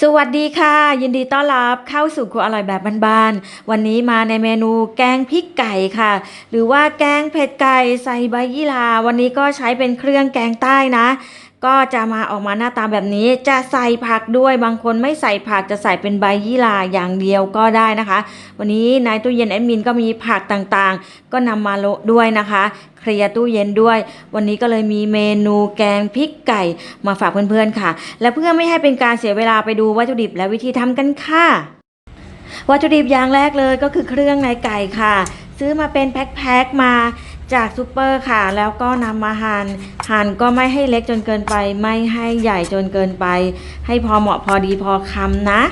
สวัสดีค่ะ ยินดีต้อนรับเข้าสู่ครัวอร่อยแบบบ้านๆวันนี้มาในเมนูแกงพริกไก่ค่ะ หรือว่าแกงเผ็ดไก่ใส่ใบยี่หร่าวันนี้ก็ใช้เป็นเครื่องแกงใต้นะ ก็จะมาออกมาหน้าตาแบบนี้จะใส่ผักด้วยบางคนไม่ใส่ผักจะใส่เป็นใบยี่หร่าอย่างเดียวก็ได้นะคะ วันนี้ในตู้เย็นแอดมินก็มีผักต่างๆ ก็นำมาโละด้วยนะคะ เคลียร์ตู้เย็นด้วย วันนี้ก็เลยมีเมนูแกงพริกไก่มาฝากเพื่อนๆค่ะ และเพื่อไม่ให้เป็นการเสียเวลาไปดูวัตถุดิบและวิธีทำกันค่ะ วัตถุดิบอย่างแรกเลยก็คือเครื่องในไก่ค่ะ ซื้อมาเป็นแพ็คๆมา จากซูเปอร์ค่ะ แล้วก็นำมาหั่นหั่นก็ไม่ให้เล็กจนเกินไป ไม่ให้ใหญ่จนเกินไป ให้พอเหมาะพอดีพอคำนะ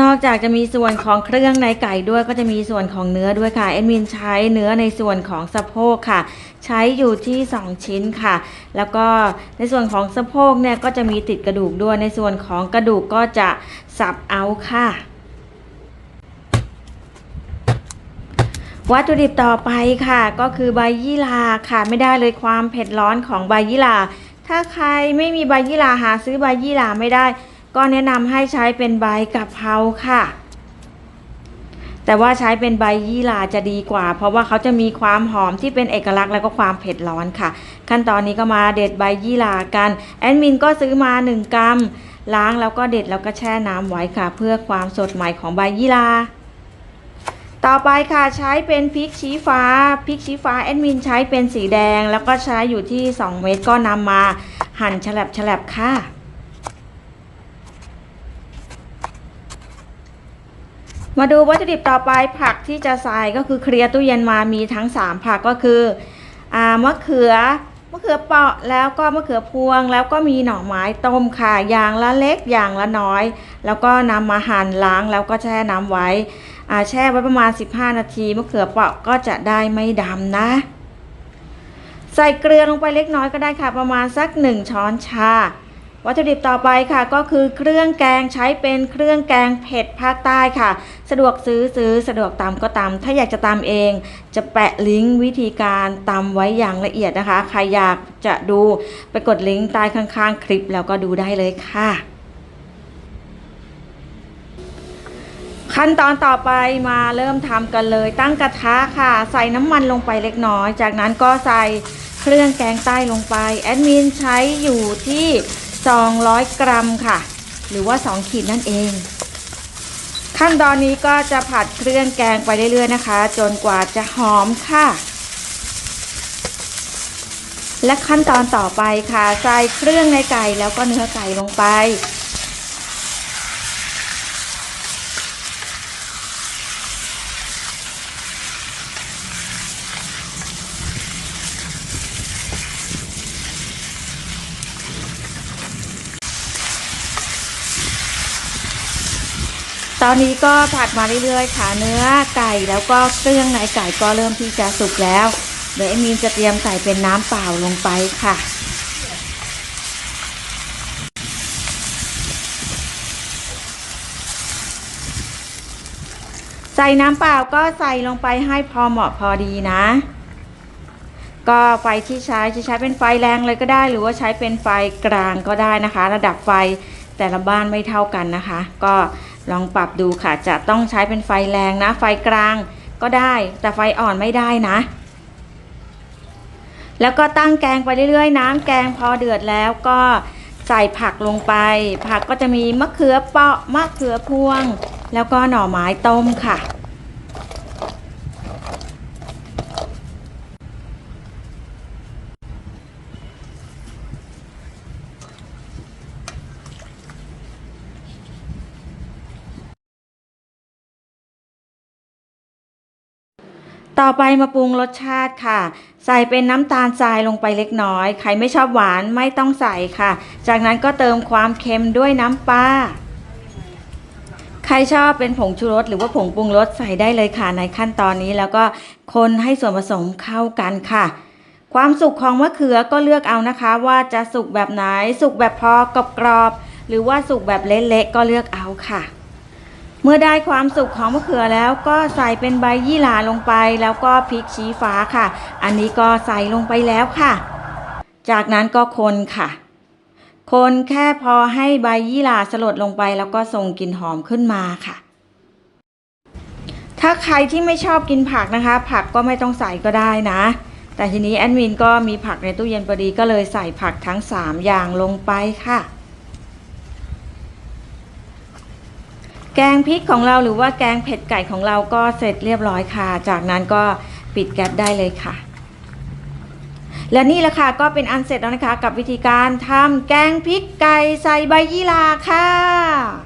นอกจากจะมีส่วนของเครื่องในไก่ด้วยก็จะมีส่วนของเนื้อด้วยค่ะเอ็ดมินใช้เนื้อในส่วนของสะโพกค่ะ ใช้อยู่ที่ 2 ชิ้นค่ะ แล้วก็ในส่วนของสะโพกเนี่ยก็จะมีติดกระดูกด้วยในส่วนของกระดูกก็จะสับเอาค่ะ วัตถุดิบต่อไปค่ะ ก็คือใบยี่ราค่ะไม่ได้เลยความเผ็ดร้อนของใบยี่ราถ้าใครไม่มีใบยี่ราหาซื้อใบยี่ราไม่ได้ ก็แนะนำให้ใช้เป็นใบกะเพราค่ะ แต่ว่าใช้เป็นใบยี่ราจะดีกว่า เพราะว่าเขาจะมีความหอมที่เป็นเอกลักษณ์แล้วก็ความเผ็ดร้อนค่ะ ขั้นตอนนี้ก็มาเด็ดใบยี่รากันแอดมินก็ซื้อมา 1 กรัมล้างแล้วก็เด็ดแล้วก็แช่น้ำไว้ค่ะ เพื่อความสดใหม่ของใบยี่รา ต่อไปค่ะใช้เป็นพริกชี้ฟ้าพริกชี้ฟ้าแอดมินใช้เป็นสีแดง แล้วก็ใช้อยู่ที่ 2 เม็ดก็นำมาหั่นฉลับฉลับค่ะ มาดูวัตถุดิบต่อไปผักที่จะใส่ก็คือเคลียร์ตู้เย็นมามีทั้ง 3 ผักก็คืออมะเขือมะเขือเปาะแล้วก็มะเขือพวง แล้วก็มีหน่อไม้ต้มค่ะอย่างละเล็กอย่างละน้อย แล้วก็นำมาหั่นล้างแล้วก็แช่น้ำไว้ แช่ไว้ประมาณ 15 นาทีมะเขือเปราะก็จะได้ไม่ดำนะ ใส่เกลือลงไปเล็กน้อยก็ได้ค่ะ ประมาณสัก 1 ช้อนชา วัตถุดิบต่อไปค่ะ ก็คือเครื่องแกงใช้เป็นเครื่องแกงเผ็ดภาคใต้ค่ะ สะดวกซื้อซื้อสะดวกตำก็ตำถ้าอยากจะตำเอง จะแปะลิงก์วิธีการตำไว้อย่างละเอียดนะคะ ใครอยากจะดูไปกดลิงก์ใต้ข้างๆ คลิปแล้วก็ดูได้เลยค่ะ ขั้นตอนต่อไปมาเริ่มทำกันเลย ตั้งกระทะค่ะ ใส่น้ำมันลงไปเล็กน้อย จากนั้นก็ใส่เครื่องแกงใต้ลงไปแอดมินใช้อยู่ที่ 200 กรัมค่ะ หรือว่า 2 ขีดนั่นเอง ขั้นตอนนี้ก็จะผัดเครื่องแกงไปเรื่อยๆนะคะ จนกว่าจะหอมค่ะ และขั้นตอนต่อไปค่ะ ใส่เครื่องในไก่แล้วก็เนื้อไก่ลงไป ตอนนี้ก็ผัดมาเรื่อยๆ ค่ะเนื้อไก่แล้วก็เครื่องในไก่ก็เริ่มที่จะสุกแล้ว เดี๋ยวเอมีนจะเตรียมใส่เป็นน้ำเปล่าลงไปค่ะ ใส่น้ำเปล่าก็ใส่ลงไปให้พอเหมาะพอดีนะ ก็ไฟที่ใช้จะใช้เป็นไฟแรงเลยก็ได้ หรือว่าใช้เป็นไฟกลางก็ได้นะคะ ระดับไฟแต่ละบ้านไม่เท่ากันนะคะ ก็ ลองปรับดูค่ะจะต้องใช้เป็นไฟแรงนะ ไฟกลางก็ได้ แต่ไฟอ่อนไม่ได้นะ แล้วก็ตั้งแกงไปเรื่อยๆ น้ำแกงพอเดือดแล้วก็ใส่ผักลงไป ผักก็จะมีมะเขือเปาะมะเขือพวง แล้วก็หน่อไม้ต้มค่ะ ต่อไปมาปรุงรสชาติค่ะ ใส่เป็นน้ำตาลทรายลงไปเล็กน้อย ใครไม่ชอบหวานไม่ต้องใส่ค่ะ จากนั้นก็เติมความเค็มด้วยน้ำปลาใครชอบเป็นผงชูรสหรือว่าผงปรุงรสใส่ได้เลยค่ะในขั้นตอนนี้แล้วก็คนให้ส่วนผสมเข้ากันค่ะ ความสุกของมะเขือก็เลือกเอานะคะ ว่าจะสุกแบบไหน สุกแบบพอกรอบๆหรือว่าสุกแบบเละๆก็เลือกเอาค่ะ เมื่อได้ความสุกของมะเขือแล้วก็ใส่เป็นใบยี่หร่าลงไป แล้วก็พริกชี้ฟ้าค่ะ อันนี้ก็ใส่ลงไปแล้วค่ะ จากนั้นก็คนค่ะ คนแค่พอให้ใบยี่หร่าสลดลงไป แล้วก็ส่งกลิ่นหอมขึ้นมาค่ะ ถ้าใครที่ไม่ชอบกินผักนะคะ ผักก็ไม่ต้องใส่ก็ได้นะ แต่ทีนี้แอดมินก็มีผักในตู้เย็นพอดีก็เลยใส่ผักทั้ง 3 อย่างลงไปค่ะ แกงพริกของเราหรือว่าแกงเผ็ดไก่ของเราก็เสร็จเรียบร้อยค่ะ จากนั้นก็ปิดแก๊สได้เลยค่ะ และนี่แหละค่ะก็เป็นอันเสร็จแล้วนะคะ กับวิธีการทำแกงพริกไก่ใส่ใบยี่หร่าค่ะ